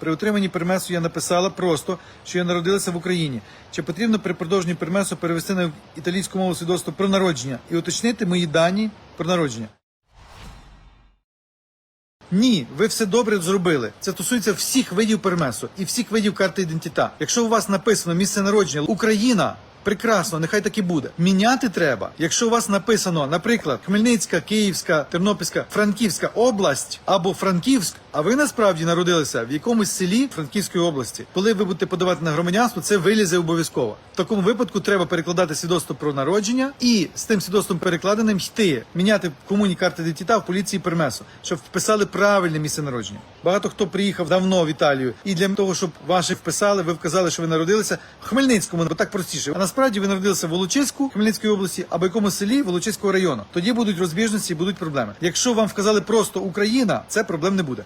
При отриманні пермесу я написала просто, що я народилася в Україні. Чи потрібно при продовженні пермесу перевести на італійську мову свідоцтво про народження і уточнити мої дані про народження? Ні, ви все добре зробили. Це стосується всіх видів пермесу і всіх видів карти ідентита. Якщо у вас написано місце народження Україна. Прекрасно, нехай так і буде. Міняти треба. Якщо у вас написано, наприклад, Хмельницька, Київська, Тернопільська, Франківська область або Франківськ, а ви насправді народилися в якомусь селі Франківської області. Коли ви будете подавати на громадянство, це вилізе обов'язково. В такому випадку треба перекладати свідоцтво про народження і з тим свідоцтвом перекладеним йти, міняти комуні карти ідентита в поліції пермесу, щоб вписали правильне місце народження. Багато хто приїхав давно в Італію, і для того, щоб ваші вписали, ви вказали, що ви народилися в Хмельницькому, бо так простіше. А насправді ви народилися в Волочиську Хмельницької області або якомусь селі Волочиського району. Тоді будуть розбіжності, будуть проблеми. Якщо вам вказали просто Україна, це проблем не буде.